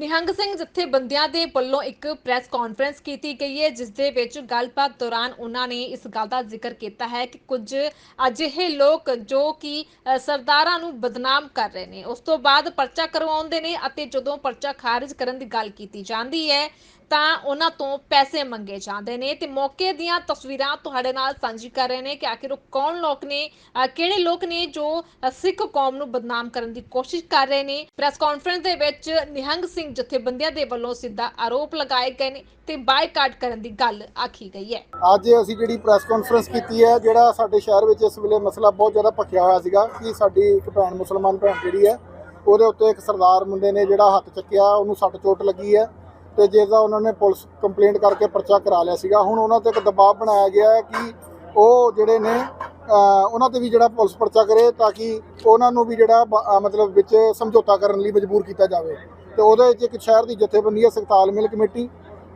ਨਿਹੰਗ ਸਿੰਘ ਜਥੇਬੰਦੀਆਂ ਦੇ ਵੱਲੋਂ ਇੱਕ ਪ੍ਰੈਸ ਕਾਨਫਰੰਸ ਕੀਤੀ ਗਈ ਹੈ ਜਿਸ ਦੇ ਵਿੱਚ ਗੱਲਬਾਤ ਦੌਰਾਨ ਉਹਨਾਂ ਨੇ ਇਸ ਗੱਲ ਦਾ ਜ਼ਿਕਰ ਕੀਤਾ ਹੈ ਕਿ ਕੁਝ ਅਜਿਹੇ ਲੋਕ ਜੋ ਕਿ ਅ, ਸਰਦਾਰਾਂ ਨੂੰ ਬਦਨਾਮ ਕਰ ਰਹੇ ਨੇ। ਉਸ ਤੋਂ ਬਾਅਦ ਪਰਚਾ ਕਰਵਾਉਂਦੇ ਨੇ ਅਤੇ ਜਦੋਂ ਪਰਚਾ ਖਾਰਜ ਕਰਨ ਦੀ ਗੱਲ ਕੀਤੀ ਜਾਂਦੀ ਹੈ ਤਾਂ ਉਹਨਾਂ ਤੋਂ ਪੈਸੇ ਮੰਗੇ ਜਾਂਦੇ ਨੇ ਤੇ ਮੌਕੇ ਦੀਆਂ ਤਸਵੀਰਾਂ ਤੁਹਾਡੇ ਨਾਲ ਸਾਂਝੀ ਕਰ ਰਹੇ ਨੇ ਕਿ ਆਖਿਰ ਉਹ ਕੌਣ ਲੋਕ ਨੇ ਕਿਹੜੇ ਲੋਕ ਨੇ ਜੋ ਸਿੱਖ ਕੌਮ ਨੂੰ ਬਦਨਾਮ ਕਰਨ ਦੀ ਕੋਸ਼ਿਸ਼ ਕਰ ਰਹੇ ਨੇ। ਪ੍ਰੈਸ ਕਾਨਫਰੰਸ ਦੇ ਵਿੱਚ ਨਿਹੰਗ ਸਿੰਘ ਜਥੇਬੰਦੀਆਂ ਦੇ ਵੱਲੋਂ ਸਿੱਧਾ ਆਰੋਪ ਲਗਾਏ ਗਏ ਨੇ ਤੇ ਬਾਈਕਾਟ ਕਰਨ ਦੀ ਗੱਲ ਆਖੀ ਗਈ ਹੈ। ਅੱਜ ਅਸੀਂ ਜਿਹੜੀ ਪ੍ਰੈਸ ਕਾਨਫਰੰਸ ਕੀਤੀ ਹੈ, ਜਿਹੜਾ ਸਾਡੇ ਸ਼ਹਿਰ ਵਿੱਚ ਇਸ ਵੇਲੇ ਮਸਲਾ ਬਹੁਤ ਜ਼ਿਆਦਾ ਭਖਿਆ ਹੋਇਆ ਸੀਗਾ ਕਿ ਸਾਡੀ ਇੱਕ ਭੈਣ ਮੁਸਲਮਾਨ ਭੈਣ ਜਿਹੜੀ ਹੈ, ਉਹਦੇ ਉੱਤੇ ਇੱਕ ਸਰਦਾਰ ਮੁੰਡੇ ਨੇ ਜਿਹੜਾ ਹੱਥ ਚੱਕਿਆ, ਉਹਨੂੰ ਸੱਟ ਚੋਟ ਲੱਗੀ ਹੈ। ਤੇ ਜਿਸ ਦਾ ਉਹਨਾਂ ਨੇ ਪੁਲਿਸ ਕੰਪਲੇਂਟ ਕਰਕੇ ਪਰਚਾ ਕਰਾ ਲਿਆ ਸੀਗਾ, ਹੁਣ ਉਹਨਾਂ ਤੇ ਇੱਕ ਦਬਾਅ ਬਣਾਇਆ ਗਿਆ ਹੈ ਕਿ ਉਹ ਜਿਹੜੇ ਨੇ ਉਹਨਾਂ ਤੇ ਵੀ ਜਿਹੜਾ ਪੁਲਿਸ ਪਰਚਾ ਕਰੇ ਤਾਂ ਕਿ ਉਹਨਾਂ ਨੂੰ ਵੀ ਜਿਹੜਾ ਮਤਲਬ ਵਿੱਚ ਸਮਝੌਤਾ ਕਰਨ ਲਈ ਮਜਬੂਰ ਕੀਤਾ ਜਾਵੇ। ਤੇ ਉਹਦੇ ਵਿੱਚ ਇੱਕ ਸ਼ਹਿਰ ਦੀ ਜਥੇਬੰਦੀ ਹੈ ਸਖਤਾਲ ਮਿਲ ਕਮੇਟੀ।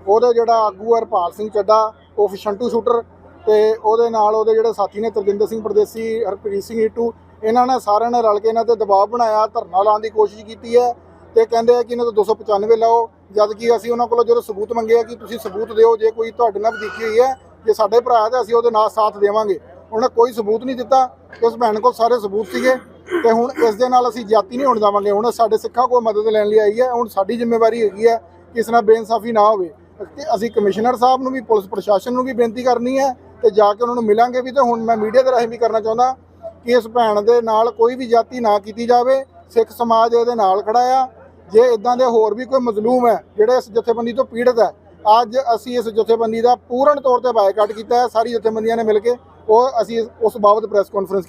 ਉਹਦੇ ਜਿਹੜਾ ਆਗੂ ਹੈ ਹਰਪਾਲ ਸਿੰਘ ਚੱਡਾ ਉਹ ਸ਼ੰਟੂ ਸ਼ੂਟਰ ਤੇ ਉਹਦੇ ਨਾਲ ਉਹਦੇ ਜਿਹੜੇ ਸਾਥੀ ਨੇ ਤਰਜਿੰਦਰ ਸਿੰਘ ਪਰਦੇਸੀ, ਹਰਪ੍ਰੀਤ ਸਿੰਘ ਈਟੂ, ਇਹਨਾਂ ਨੇ ਸਾਰਿਆਂ ਨੇ ਰਲ ਕੇ ਇਹਨਾਂ ਤੇ ਦਬਾਅ ਬਣਾਇਆ, ਧਰਨਾ ਲਾਉਣ ਦੀ ਕੋਸ਼ਿਸ਼ ਕੀਤੀ ਹੈ। ਤੇ ਕਹਿੰਦੇ ਆ ਕਿ ਇਹਨਾਂ ਤੋਂ 295 ਲਾਓ, ਜਦ ਕਿ ਅਸੀਂ ਉਹਨਾਂ ਕੋਲੋਂ ਜਦੋਂ ਸਬੂਤ ਮੰਗੇ ਆ ਕਿ ਤੁਸੀਂ ਸਬੂਤ ਦਿਓ, ਜੇ ਕੋਈ ਤੁਹਾਡੇ ਨਾਲ ਵਧੀਕੀ ਹੋਈ ਹੈ, ਜੇ ਸਾਡੇ ਭਰਾ ਹੈ ਤਾਂ ਅਸੀਂ ਉਹਦੇ ਨਾਲ ਸਾਥ ਦੇਵਾਂਗੇ। ਉਹਨਾਂ ਕੋਈ ਸਬੂਤ ਨਹੀਂ ਦਿੱਤਾ, ਉਸ ਭੈਣ ਕੋਲ ਸਾਰੇ ਸਬੂਤ ਸੀਗੇ ਤੇ ਹੁਣ ਇਸ ਦੇ ਨਾਲ ਅਸੀਂ ਜਾਤੀ ਨਹੀਂ ਹੋਣ ਜਾਵਾਂਗੇ ਹੁਣ ਸਾਡੇ ਸਿੱਖਾਂ ਕੋਲ ਮਦਦ ਲੈਣ ਲਈ ਆਈ ਹੈ, ਹੁਣ ਸਾਡੀ ਜ਼ਿੰਮੇਵਾਰੀ ਹੈਗੀ ਹੈ ਕਿ ਇਸ ਨਾਲ ਬੇਇਨਸਾਫੀ ਨਾ ਹੋਵੇ। ਤੇ ਅਸੀਂ ਕਮਿਸ਼ਨਰ ਸਾਹਿਬ ਨੂੰ ਵੀ, ਪੁਲਿਸ ਪ੍ਰਸ਼ਾਸਨ ਨੂੰ ਵੀ ਬੇਨਤੀ ਕਰਨੀ ਹੈ ਤੇ ਜਾ ਕੇ ਉਹਨਾਂ ਨੂੰ ਮਿਲਾਂਗੇ ਵੀ ਤੇ ਹੁਣ ਮੈਂ ਮੀਡੀਆ ਦੇ ਰਾਹੀਂ ਵੀ ਕਰਨਾ ਚਾਹੁੰਦਾ ਕਿ ਇਸ ਭੈਣ ਦੇ ਨਾਲ ਕੋਈ ਵੀ ਜਾਤੀ ਨਾ ਕੀਤੀ ਜਾਵੇ, ਸਿੱਖ ਸਮਾਜ ਇਹਦੇ ਨਾਲ ਖੜਾ ਆ ਜੇ ਇਦਾਂ ਦੇ ਹੋਰ ਵੀ ਕੋਈ ਮਜ਼ਲੂਮ ਹੈ, ਜਿਹੜੇ ਇਸ ਜਥੇਬੰਦੀ ਤੋਂ ਪੀੜਤ ਹੈ, ਅੱਜ ਅਸੀਂ ਇਸ ਜਥੇਬੰਦੀ ਦਾ ਪੂਰਨ ਤੌਰ ਤੇ ਬਾਈਕਾਟ ਕੀਤਾ ਹੈ, ਸਾਰੀ ਜਥੇਬੰਦੀਆਂ ਨੇ ਮਿਲ ਕੇ ਉਹ ਅਸੀਂ ਉਸ ਬਾਬਤ ਪ੍ਰੈਸ ਕਾਨਫਰੰਸ